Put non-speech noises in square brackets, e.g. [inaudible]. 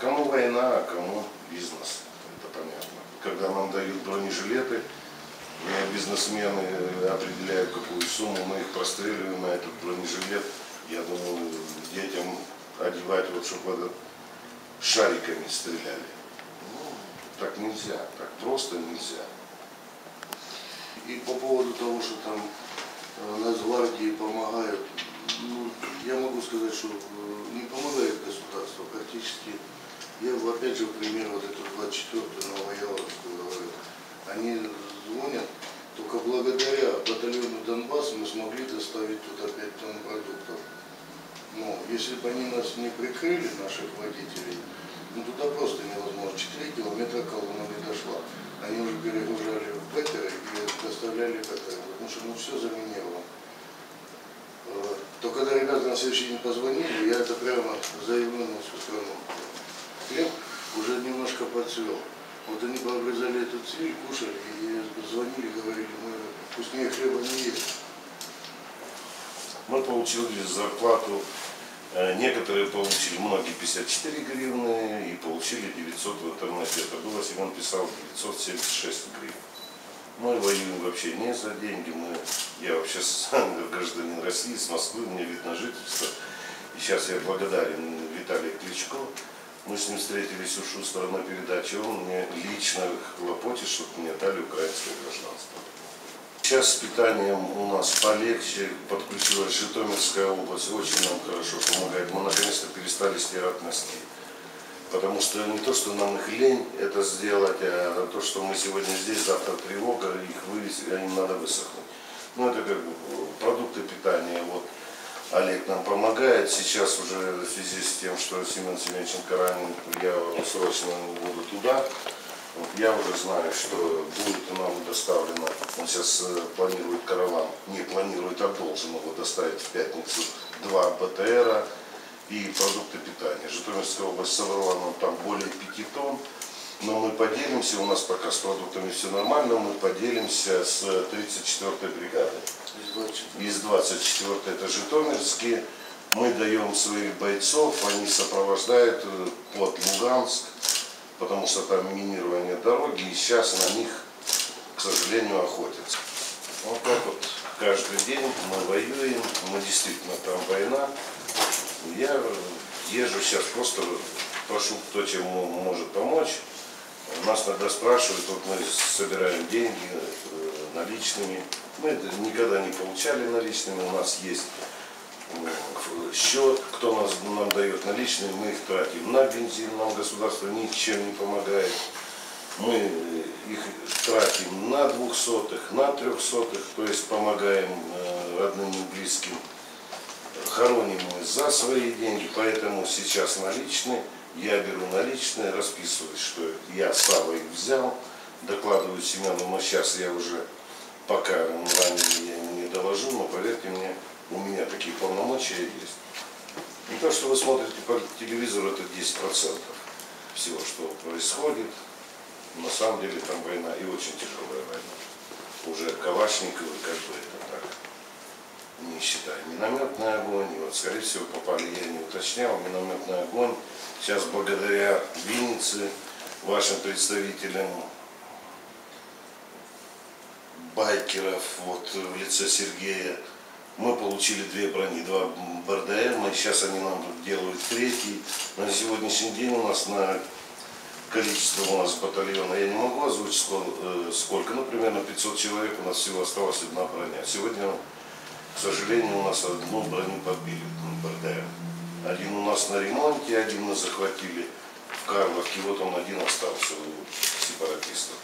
Кому война, а кому бизнес. Это понятно. Когда нам дают бронежилеты, бизнесмены определяют какую сумму, мы их простреливаем на этот бронежилет. Я думаю, детям одевать, вот, чтобы шариками стреляли. Так нельзя, так просто нельзя. И по поводу того, что там э, Нацгвардии помогают, ну, я могу сказать, что э, не помогает государство практически. Я опять же, пример вот эту 24-ю Новояворскую говорю. Они звонят, только благодаря батальону Донбасс мы смогли доставить туда 5 тонн продуктов. Ну, если бы они нас не прикрыли, наших водителей, ну туда просто невозможно. 4 километра колонна не дошла. Они уже перегружали в Петеры и доставляли в Петеры, потому что ну все заминировано. То когда ребята на следующий день позвонили, я это прямо заявил на всю страну. Хлеб уже немножко подцвел. Вот они пообрезали эту цвиль, кушали и звонили, говорили, мы вкуснее хлеба не есть. Мы получили зарплату, некоторые получили, многие 54 гривны и получили 900 в интернете. Это было, Семен писал, 976 гривен. Мы воюем вообще не за деньги, мы, я вообще сам [laughs] гражданин России, с Москвы, мне вид на жительство. И сейчас я благодарен Виталию Кличко. Мы с ним встретились у Шустера на передаче, он мне лично хлопочет, чтобы мне дали украинское гражданство. Сейчас с питанием у нас полегче, подключилась Житомирская область, очень нам хорошо помогает. Мы наконец-то перестали стирать носки. Потому что не то, что нам их лень это сделать, а то, что мы сегодня здесь, завтра тревога, их вывести, а им надо высохнуть. Ну, это как бы продукты питания. Вот Олег нам помогает. Сейчас уже в связи с тем, что Семен Семеновиченко ранен, я срочно буду туда. Вот я уже знаю, что будет нам доставлено, он сейчас э, планирует караван, не планирует, а должен его доставить в пятницу, два БТРа и продукты питания. Житомирская область собрала нам там более пяти тонн, но мы поделимся, у нас пока с продуктами все нормально, мы поделимся с 34-й бригадой. Из 24-й это Житомирские. Мы даем своих бойцов, они сопровождают э, под Луганск, потому что там минирование дороги, и сейчас на них, сожалению, охотятся. Вот так вот каждый день мы воюем, мы действительно там война. Я езжу сейчас просто прошу, кто чем может помочь. Нас иногда спрашивают, вот мы собираем деньги э, наличными. Мы это никогда не получали наличными, у нас есть э, счет, кто нас, нам дает наличные, мы их тратим на бензин, нам государство ничем не помогает. Мы э, их тратим на двухсотых, на трехсотых, то есть помогаем э, родным и близким. Хороним мы за свои деньги, поэтому сейчас наличные. Я беру наличные, расписываюсь, что я сам их взял, докладываю Семену, но сейчас я уже, пока он ранен, я не доложу, но поверьте мне, у меня такие полномочия есть. Не то, что вы смотрите по телевизору, это 10% всего, что происходит. На самом деле там война и очень тяжелая война. Уже Калашниковы как бы это так, не считая. Минометный огонь, и вот скорее всего попали, я не уточнял, минометный огонь. Сейчас благодаря Виннице, вашим представителям, байкеров, вот в лице Сергея, мы получили две брони, два БРДМ, и сейчас они нам делают третий. На сегодняшний день у нас на количество у нас батальона, я не могу озвучить сколько, э, ну примерно 500 человек, у нас всего осталась одна броня. Сегодня, к сожалению, у нас одну броню подбили, ну, БРДМ. Один у нас на ремонте, один мы захватили в Карловке, вот он один остался у сепаратистов.